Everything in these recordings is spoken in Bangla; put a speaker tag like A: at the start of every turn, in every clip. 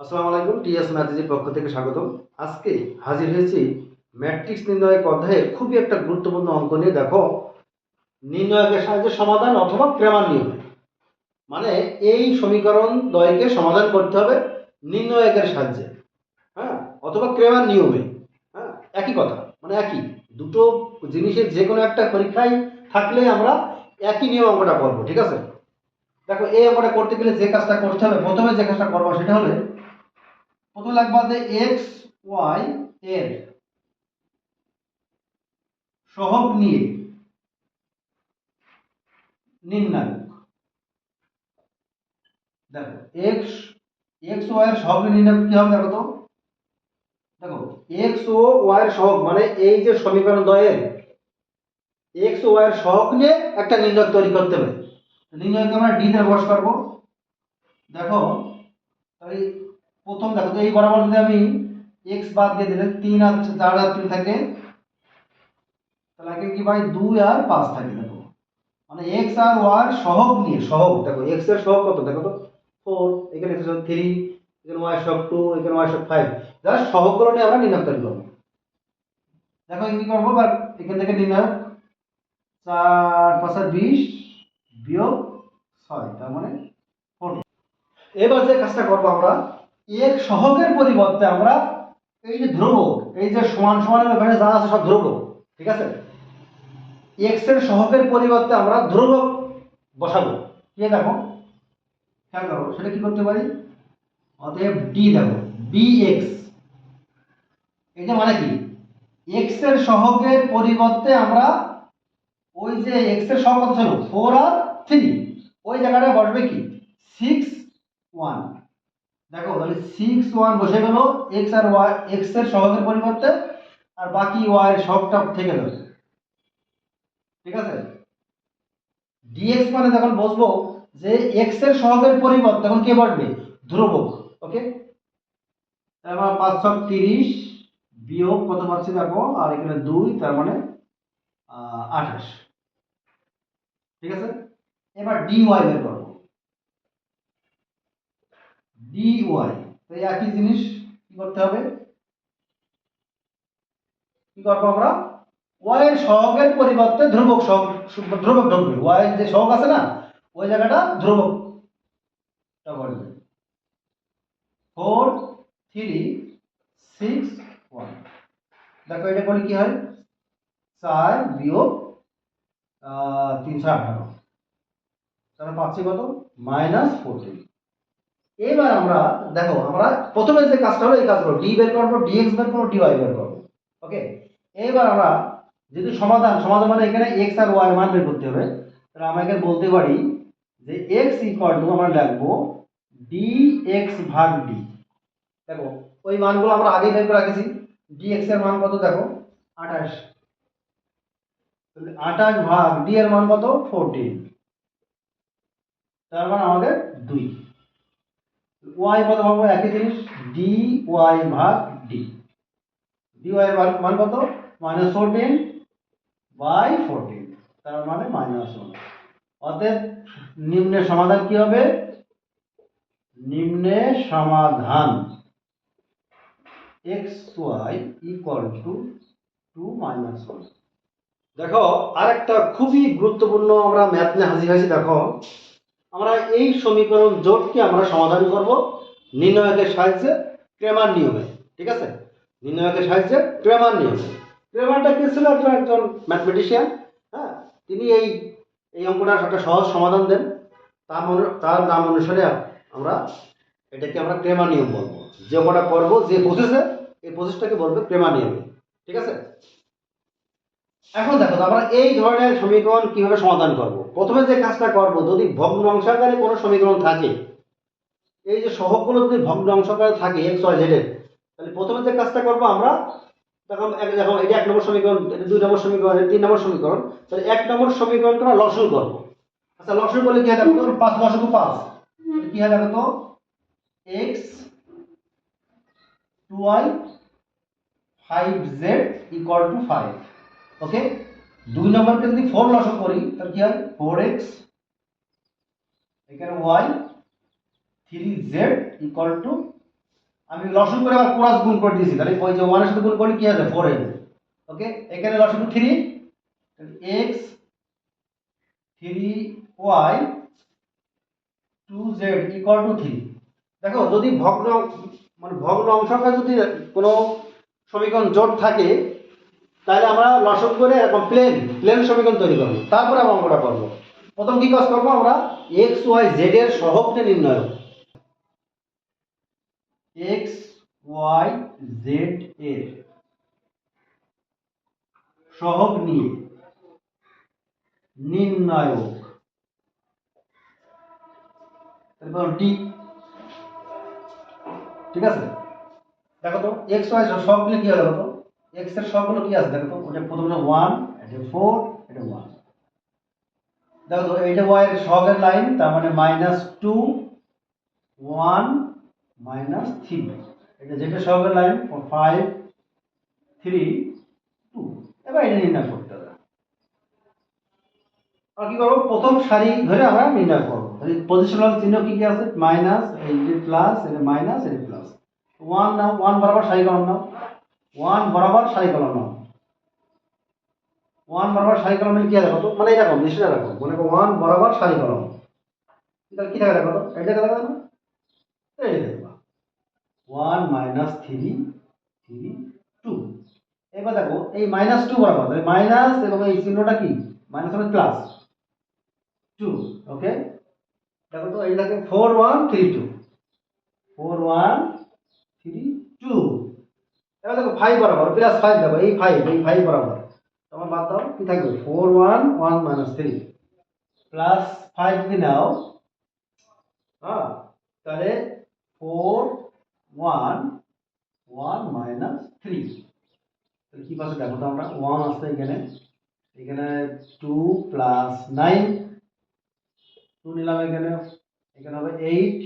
A: আসসালামু আলাইকুম, টিএস ম্যাথেজের পক্ষ থেকে স্বাগতম। আজকে হাজির হয়েছি ম্যাট্রিক্স নির্ণয়ক অধ্যায়ের খুবই একটা গুরুত্বপূর্ণ অঙ্ক নিয়ে। দেখো, নির্ণয়কের সাহায্যে সমাধান অথবা ক্রেমার নিয়মে। মানে এই সমীকরণ দ্বয়কে সমাধান করতে হবে নির্ণয়কের সাহায্যে হ্যাঁ অথবা ক্রেমার নিয়মে হ্যাঁ একই কথা মানে একই। দুটো জিনিসের যে কোনো একটা পরীক্ষায় থাকলে আমরা একই নিয়ম অঙ্কটা করব, ঠিক আছে? দেখো, এই অঙ্কটা করতে গেলে যে কাজটা করতে হবে, প্রথমে যে কাজটা করব সেটা হলে প্রথমে লাগবে যে এক্স ওয়াই এর সহগ নিয়ে। দেখো এক্স এক্স ওয়াই হবে দেখো তো? দেখো এক্স ও ওয়াই মানে এই যে দ্বয়ের এক্স ওয়াই নিয়ে একটা নির্ণয় তৈরি করতে হবে। আমরা দেখো প্রথম দেখো, তো এই বরাবর যদি আমি এক্স বাদ দিয়ে দিলে তিন আর চার আর তিন থাকে, তাহলে আগে কি ভাই দুই আর পাঁচ থাকে, দেখো। মানে এক্স আর ওয়ার সহগ নিয়ে, সহগ, দেখো এক্সের সহগ কত? দেখো তো ফোর এখানে এক্স থ্রি এখানে ওয়াই সহগ টু এখানে ওয়াই সহগ ফাইভ যারা সহগগুলো নিয়ে আমরা নির্ণয় তৈরি করব দেখো কি করব? এবার এখান থেকে নির্ণয়, চার পাঁচা বিশ বিয়োগ ছয়, তার মানে ফোরটি এবার যে কাজটা করব আমরা এর সহকের পরিবর্তে আমরা এই যে ধ্রুবক, এই যে সমান সমানের ওখানে যা আছে সব ধ্রুবক, ঠিক আছে? এক্সের সহকের পরিবর্তে আমরা ধ্রুবক বসাবো। কি দেখো? খেয়াল করো, সেটা কি করতে পারি? অতএব ডি দেখো বি এক্স এটা মানে কি? এক্সের সহকের পরিবর্তে আমরা ওই যে এক্সের সহগ কত ছিল? ফোর আর থ্রি ওই জায়গাটায় বসবে কি? সিক্স ওয়ান দেখো, তাহলে সিক্স ওয়ান বসে গেল এক্স আর ওয়াই এক্সের সহগের পরিবর্তে, আর বাকি ওয়াই সহগটা থেকে গেল। ঠিক আছে? ডিএক্স মানে যখন বসবো, যে এক্সের সহগের পরিবর্তে, তখন কে বসবে ধ্রুবক ওকে তারপর পাঁচ ছক তিরিশ বিয়োগ কত পাচ্ছি দেখো, আর এখানে দুই, তার মানে আঠাশ। ঠিক আছে? এবার ডি ওয়াই বের করব। ডি ওয়াই তো একই জিনিস কি করতে হবে? কি করব আমরা? ওয়াই এর সহগের পরিবর্তে ধ্রুবক সহগ ধ্রুবক ঢুকবে। ওয়াই এর যে সহগ আছে না, ওই জায়গাটা ধ্রুবক বলবে ফোর থ্রি সিক্স ওয়ান দেখো, এটা করলে কি হয়? চার বিয়োগ তিনশো আঠারো। তাহলে পাচ্ছি কত? মাইনাস ফোরটিন এবার আমরা, দেখো, আমরা প্রথমে যে কাজটা হলো এই কাজ করব ডি বের করব ডিএক্স বের করব ডিওয়াই বের করব ওকে এবার আমরা যেহেতু সমাধান সমাধান মানে এখানে এক্স আর ওয়াই মান বের করতে হবে, তাহলে আমরা এখানে বলতে পারি যে এক্স ইকুয়াল টু আমরা লিখব ডি এক্স ভাগ ডি দেখো, ওই মানগুলো আমরা আগেই বের করে রাখেছি ডি এক্সের মান কত দেখো? আঠাশ। আঠাশ ভাগ ডি এর মান কত? ফোরটিন তার মানে আমাদের দুই। ওয়াই কত পাবো একই জিনিস। ডি ওয়াই ভাগ ডি ডি ওয়াই মান কত? মাইনাস ফোরটিন বাই ফোরটিন তার মানে মাইনাস ওয়ান অতএব নিম্নের সমাধান কি হবে? নিম্নে সমাধান। X y equal to two minus one দেখো, আরেকটা খুবই গুরুত্বপূর্ণ আমরা ম্যাথ নিয়ে হাজির হয়েছি, দেখো। আমরা এই সমীকরণ জোটকে আমরা সমাধান করব। নির্ণয়কের সাহায্যে ক্রেমার নিয়মে, ঠিক আছে? নির্ণয়কের সাহায্যে ক্রেমার নিয়মে। ক্রেমারটা কে ছিল? একজন একজন ম্যাথমেটিশিয়ান হ্যাঁ? তিনি এই এই অঙ্কটার একটা সহজ সমাধান দেন। তার তার নাম অনুসারে আমরা এটাকে আমরা ক্রেমার নিয়ম বলব। যে অঙ্কটা করব, যে প্রসেসে এই প্রসেসটাকে বলবে ক্রেমার নিয়মে, ঠিক আছে? এখন দেখো আমরা এই ধরনের সমীকরণ কীভাবে সমাধান করব? প্রথমে যে কাজটা করব, যদি ভগ্নাংশাকারে কোনো সমীকরণ থাকে, এই যে সহগগুলো যদি ভগ্নাংশাকারে থাকে এক্স ওয়াই জেড এর, তাহলে প্রথমে যে কাজটা করব আমরা, দেখো, এক, দেখো, এটা এক নম্বর সমীকরণ, এটা দুই নম্বর সমীকরণ তিন নম্বর সমীকরণ, তাহলে এক নম্বর সমীকরণকে আমরা লসন করব। আচ্ছা লসন করলে কি হয় দেখো তো, পাঁচ লসগু পাঁচ কি হয় দেখো তো x two y five z equal to five okay দুই নম্বরকে যদি ফোর লসক করি, তাহলে কি হয়? ফোর এক্স এখানে y three z equal to আমি লসন করে আবার ক্রস গুণ করে দিয়েছি। তাহলে ওই যে ওয়ানের সাথে গুণ করলে কি হবে ফোর হবে ওকে এখানে লসন three x three y two z equal to three দেখো, যদি ভগ্ন মানে ভগ্ন অংশকে যদি কোনো সমীকরণ জোট থাকে তাহলে আমরা লসন করে এরকম প্লেন প্লেন সমীকরণ তৈরি করব। তারপরে আমরা অঙ্কটা করব। প্রথম কি কাজ করব আমরা? এক্স ওয়াই জেড এর সহগকে নির্ণয় এক্স ওয়াই জেড এর সহগ নিয়ে নির্ণায়ক। ডি ঠিক আছে? দেখো তো এক্স ওয়াই সবগুলো কি হলো দেখো তো? এক্সের সবগুলো কি আছে? দেখো ওটা প্রথমে ওয়ান এটা ফোর এটা ওয়ান দেখো এইটা ওয়াই এর সহগের লাইন তার মানে minus two one minus three এটা যেটা সহগের লাইন ফাইভ থ্রি টু এবার এটা নির্ণয় করতে হবে। আর কি করব? প্রথম সারি ধরে আমরা নির্ণয় করব। পজিশনাল চিহ্ন কি কি আছে? মাইনাস এই প্লাস এটা মাইনাস এটা প্লাস ওয়ান নাও ওয়ান বরাবর সারি কলম নাও। ওয়ান বরাবর সারি কলম ওয়ান বরাবর সারি কলম কি আছে কত মানে এরকম বেশি এরকম। মনে করো ওয়ান বরাবর সারি কলম। তাহলে কি থাকে দেখো তো এটা দেখা দেখো এই দেখো। One minus three three, two. এবার দেখো, এই মাইনাস টু বরাবর, তাহলে মাইনাস এবং এই চিহ্নটা কি? মাইনাস মানে প্লাস টু ওকে দেখো তো, এই দেখো four one three two four one এবার দেখো ফাইভ বরাবর প্লাস ফাইভ দেখো, এই ফাইভ এই ফাইভ বরাবর। তোমার বাদ দাও, কি থাকবে? Four one one minus three plus five যদি নাও হ্যাঁ তাহলে four one one minus three তাহলে কি পাচ্ছে দেখো তো আমরা? ওয়ান আসছে এখানে। এখানে টু প্লাস নাইন টু নিলাম এখানে। এখানে হবে eight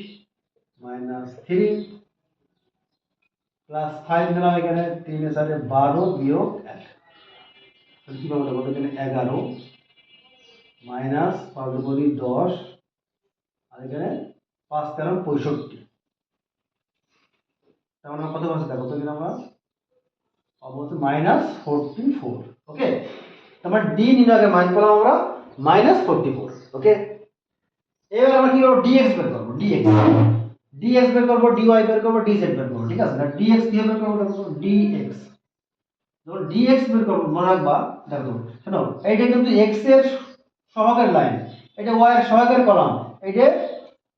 A: minus three plus five নিলাম এখানে তিন সাথে বারো বিয়োগ এক। কি পাবো দেখো, এখানে এগারো মাইনাস পাঁচ বলি দশ, আর এখানে পাঁচ তেরো পঁয়ষট্টি। তার মানে কত পাচ্ছি দেখো তো এখানে আমরা অবশ্যই মাইনাস ফোরটি ফোর ওকে তারপর ডি নির্ণয়কে মান পেলাম আমরা মাইনাস ফোরটি ফোর ওকে এবার আমরা কি করব? ডিএক্স বের করব ডিএক্স ডিএক্স বের করব ডিওয়াই বের করব ডিজেড বের করব। আছে না কি ডিএক্স বের মনে রাখবা এইটা কিন্তু এক্সের সহগের লাইন এটা ওয়াই এর সহগের কলাম এইটা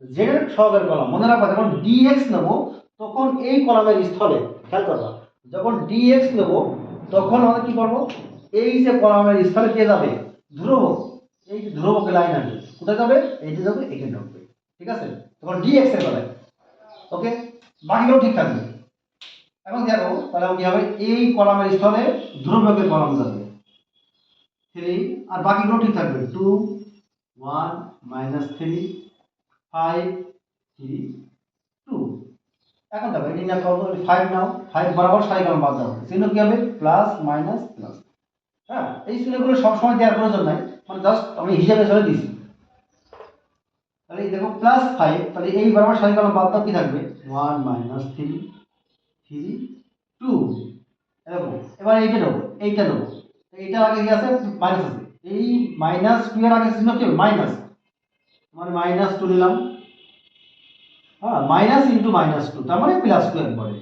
A: জেড এর সহগের কলাম মনে রাখবা, যখন ডিএক্স নেব, তখন এই কলামের স্থলে, খেয়াল করবা, যখন ডিএক্স নেব, তখন আমরা কি করব, এই যে কলামের স্থলে কে যাবে, ধ্রুবক, এই যে ধ্রুবকের লাইন আসবে কোথায় যাবে, এইটা যাবে এখানে ঠিক আছে? তখন ডিএক্স এর বেলায় ওকে বাকিগুলো ঠিক থাকবে। এখন দেখো, তাহলে কি হবে? এই কলামের স্থলে ধ্রুবকের কলাম যাবে। থ্রি আর বাকিগুলো ঠিক থাকবে? Two one minus three five three two এখন দেখো, এটি না করব ফাইভ নাও। ফাইভ বরাবর সাই কলম বাদ দাও। চিহ্ন কি হবে? প্লাস মাইনাস প্লাস হ্যাঁ এই চিহ্নগুলো সবসময় দেওয়ার প্রয়োজন নাই। মানে জাস্ট আমি হিসাবে চলে দিছি। তাহলে দেখো প্লাস ফাইভ তাহলে এই বরাবর সাই কলম বাদ দাও, কি থাকবে? One minus three three two এরকম। এবার এইটা নেব এইটা নেব এইটা আগে কি আছে? মাইনাস আছে। এই মাইনাস টু এর আগে চিহ্ন কি? মাইনাস মানে মাইনাস টু নিলাম। হ্যাঁ মাইনাস ইন্টু মাইনাস টু তার মানে প্লাস টু একবারে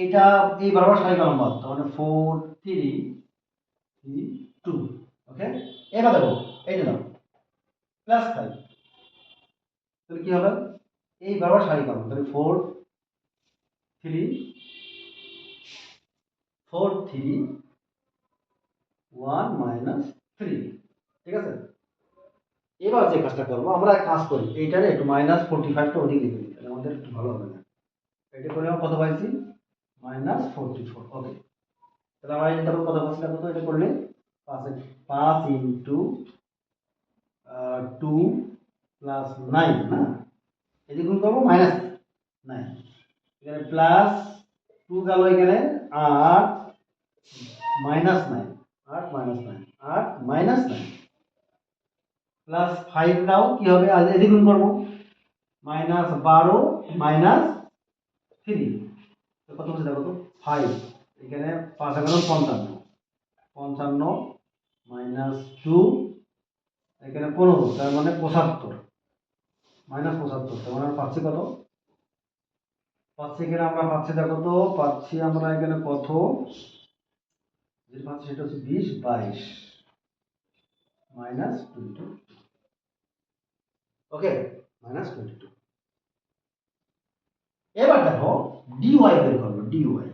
A: এইটা এই বরাবর সারি কলম বাদ মানে four three three two okay এবার দেখো এইটা নাও প্লাস ফাইভ তাহলে কি হবে? এই বরাবর সারি কলম তাহলে four three four three one minus three ঠিক আছে? এবার যে কাজটা করব, আমরা এক কাজ করি। এইটারে একটু মাইনাস ফোরটি ফাইভটা ওদিকে লিখে দিই তাহলে আমাদের একটু ভালো হবে না। এটা করে আমরা কত পাইছি? মাইনাস ফোরটি ফোর ওকে তাহলে আমরা এটা কত পাচ্ছি কত এটা করলে পাঁচ পাঁচ ইন্টু টু প্লাস নাইন না? এদিকে গুণ করব মাইনাস নাইন এখানে প্লাস টু গেল এখানে আট মাইনাস নাইন আট মাইনাস নাইন আট মাইনাস নাইন প্লাস ফাইভ নাও কি হবে? আজ এদিকে করব। মাইনাস বারো মাইনাস থ্রি কত হচ্ছে দেখো তো? ফাইভ এখানে পাঁচ এগারো, পঞ্চান্ন। পঞ্চান্ন মাইনাস টু এখানে পনেরো, তার মানে পঁচাত্তর। মাইনাস পঁচাত্তর, তার মানে পাচ্ছি কত? পাচ্ছি এখানে আমরা পাচ্ছি, দেখো তো, পাচ্ছি আমরা এখানে কত? পাচ্ছি সেটা হচ্ছে বিশ, বাইশ। Minus twenty okay, minus twenty two. এবার দেখো ডিওয়াই বের করব ডিওয়াই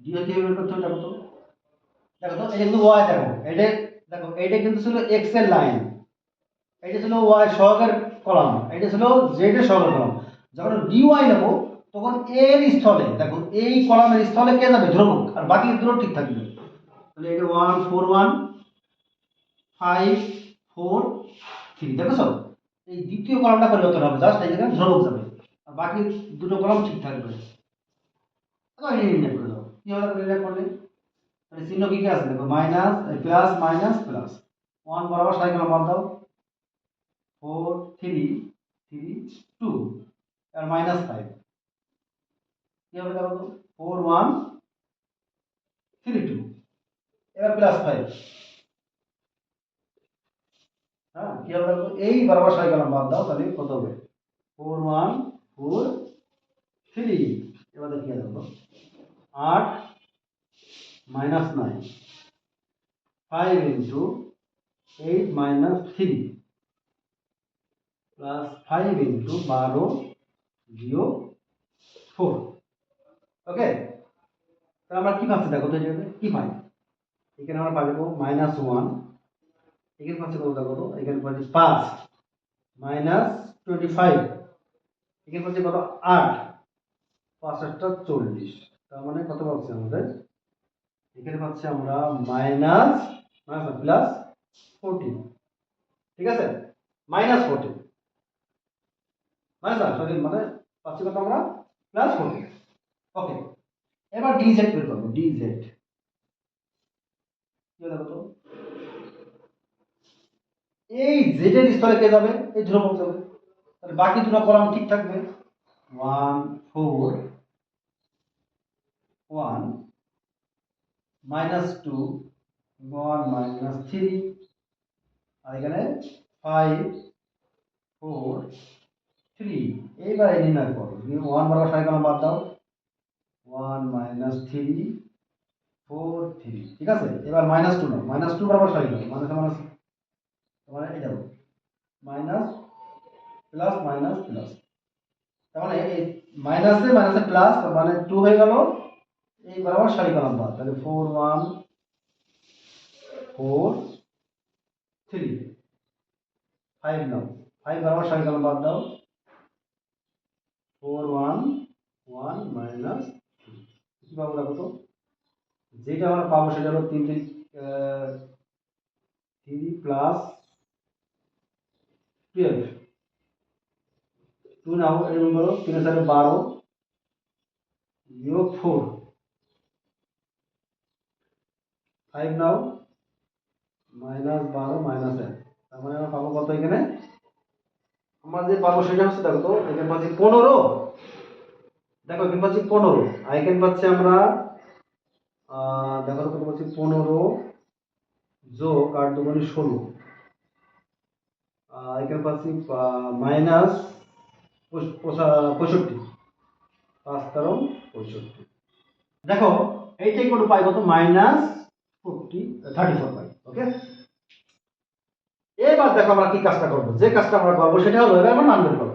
A: ডিওয়াই কীভাবে বের করতে হবে, দেখো তো। দেখো তো, এটা কিন্তু ওয়াই দেখো। এটা দেখো, এটা কিন্তু ছিল এক্সের লাইন এটা ছিল ওয়াই সহগের কলাম এটা ছিল জেড এর সহগের কলাম যখন ডিওয়াই নেব, তখন এর স্থলে দেখো এই কলামের স্থলে কে যাবে? ধ্রুবক, আর বাকি দুটো ঠিক থাকবে। তাহলে এটা one four one five four three দেখেছ? এই দ্বিতীয় কলামটা পরিবর্তন হবে জাস্ট এই ধ্রুবক যাবে, আর বাকি দুটো কলাম ঠিক থাকবে। নির্ণয় করে দাও। কি হবে নির্ণয় করলে? তাহলে চিহ্ন কি কি আছে? দেখো minus plus minus plus one বরাবর সাইকেল বাদ দাও। ফোর থ্রি থ্রি টু আর মাইনাস ফাইভ কি হবে দেখো তো ফোর ওয়ান থ্রি টু এবার প্লাস ফাইভ হ্যাঁ কি হবে দেখো এই বরাবর সাইকেল বাদ দাও, তাহলে কত হবে? ফোর ওয়ান ফোর থ্রি এবার দেখি দেখো আট minus nine five into eight minus three plus five into বারো ফোর। ওকে? তাহলে আমরা কি পাচ্ছি দেখো তো এটাতে কি পাই? এখানে আমরা পাবো মাইনাস ওয়ান এখানে পাচ্ছি কত দেখো? তো এখানে পাচ্ছি পাঁচ মাইনাস টোয়েন্টি ফাইভ এখানে পাচ্ছি কত? আট পাঁচ আটটা চল্লিশ। তার মানে কত পাচ্ছি আমাদের? এখানে পাচ্ছি আমরা মাইনাস মাইনাস প্লাস ফোরটিন ঠিক আছে? মাইনাস ফোরটিন মাইনাস সরি মানে পাচ্ছি কত আমরা প্লাস ফোরটিন ওকে এবার ডিজেড বের করব ডিজেড কি হবে দেখো তো? এই জেডের স্থলে কে যাবে? এই ধ্রুবক যাবে। তাহলে বাকি দুটো কলাম ঠিক থাকবে? One four one minus two one minus three আর এখানে ফাইভ ফোর থ্রি, এইবার এই নির্ণয় করো। ওয়ান বরাবর সাড়ে কলম বাদ দাও। One minus three four three ঠিক আছে? এবার মাইনাস টু নাও। মাইনাস টু বরাবর সাড়ে কলম মাইনাস মাইনাস মানে এটা মাইনাস প্লাস মাইনাস প্লাস তার মানে এই মাইনাসে মাইনাসে প্লাস মানে টু হয়ে গেল। এই বরাবর সারি কলাম বাদ। তাহলে four one four three five নাও। ফাইভ বরাবর সারি কলাম বাদ দাও। ফোর ওয়ান ওয়ান মাইনাস কি পাবো দেখো তো? যেটা আমরা পাবো সেটা হলো তিন তিন থ্রি প্লাস টুয়েলভ। টু নাও এরকম করো তিনের সাথে বারো বিয়োগ ফোর। ফাইভ নাও, মাইনাস বারো, মাইনাস এক। তার মানে আমরা পাবো কত এখানে? আমরা যে পাবো সেটা হচ্ছে দেখো এখানে পাচ্ছি পনেরো। দেখো, এখানে পাচ্ছি পনেরো। আর এখানে পাচ্ছি আমরা দেখো পাচ্ছি পনেরো যোগ আট দুগুণে ষোলো। এখানে পাচ্ছি মাইনাস পঁয়ষট্টি। পাঁচ তেরো, পঁয়ষট্টি। দেখো এইটাই করে পাই কত? মাইনাস ফোরটি থার্টি ফোর পাই ওকে এবার দেখো আমরা কি কাজটা করব। যে কাজটা আমরা করব সেটা হলো, এবার আমরা মান বের করব।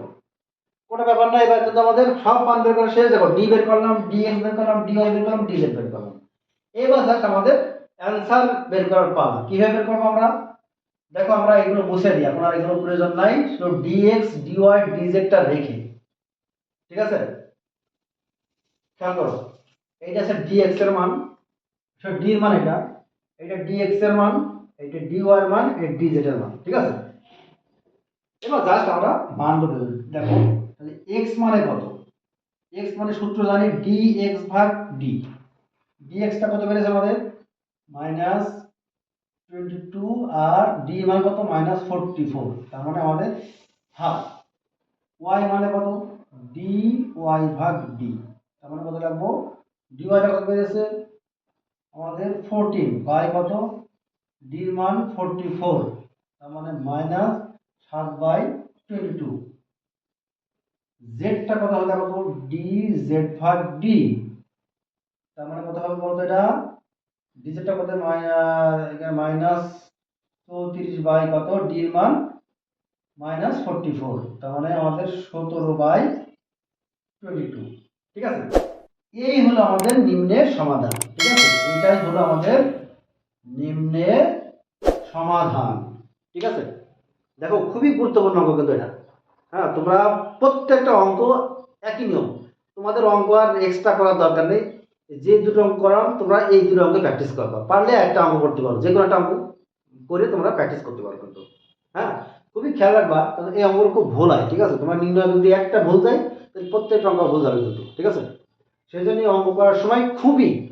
A: কোনো ব্যাপার না, এবার কিন্তু আমাদের সব মান বের করা শেষ। দেখো ডি বের করলাম ডি এক্স বের করলাম ডি ওয়াই বের করলাম ডি জেড বের করলাম। এবার জাস্ট আমাদের অ্যান্সার বের করার পালা। কীভাবে বের করব আমরা? দেখো, আমরা এগুলো মুছে দিই। এখন আর এগুলো প্রয়োজন নাই। শুধু d x d d x d y ডিজেডটা রেখে। ঠিক আছে? খেয়াল করো, এইটা আছে ডিএক্স এর মান। ডি এর মান এটা। এটা ডিএক্স এর মান। এটা ডিওয়াই এর মান, এটা ডিজেড এর মান, ঠিক আছে? এবার জাস্ট আমরা মান দেবো দেখো, তাহলে এক্স মানে কত? এক্স মানে সূত্র জানি ডি এক্স ভাগ ডি ডিএক্সটা কত বেড়েছে আমাদের? মাইনাস টোয়েন্টি টু আর ডি মান কত? মাইনাস ফোরটি ফোর তার মানে আমাদের হাফ ওয়াই মানে কত? ডি ওয়াই ভাগ ডি তার মানে কত লাগবো? ডি ওয়াইটা কত পেয়েছে আমাদের ফোরটিন বাই কত? ডির মান ফোরটি ফোর তার মানে মাইনাস সাত বাই টোয়েন্টি টু জেডটা কত হবে দেখো ডি জেড ভাগ ডি তার মানে কত হবে বলতো এটা? ডি জেডটা কত? এখানে মাইনাস চৌত্রিশ বাই কত? ডির মান মাইনাস ফোরটি ফোর তার মানে আমাদের সতেরো বাই টোয়েন্টি টু ঠিক আছে? এই হলো আমাদের নিম্নের সমাধান। ঠিক আছে? এটাই হলো আমাদের নিম্নের সমাধান। ঠিক আছে? দেখো, খুবই গুরুত্বপূর্ণ অঙ্ক কিন্তু এটা। হ্যাঁ তোমরা প্রত্যেকটা অঙ্ক একই নিয়ম। তোমাদের অঙ্ক আর এক্সট্রা করার দরকার নেই। যে দুটো অঙ্ক করাম তোমরা এই দুটো অঙ্কে প্র্যাকটিস করবা। পারলে একটা অঙ্ক করতে পারো। যে কোনো একটা অঙ্ক করে তোমরা প্র্যাকটিস করতে পারো কিন্তু। হ্যাঁ খুবই খেয়াল রাখবা কারণ এই অঙ্কগুলো খুব ভুল হয়। ঠিক আছে? তোমার নির্ণয় যদি একটা ভুল যায়, তাহলে প্রত্যেকটা অঙ্ক ভুল যাবে কিন্তু। ঠিক আছে? সেই জন্য অঙ্ক করার সময় খুবই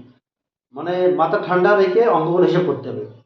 A: মানে মাথা ঠান্ডা রেখে অঙ্কগুলো হিসেব করতে হবে।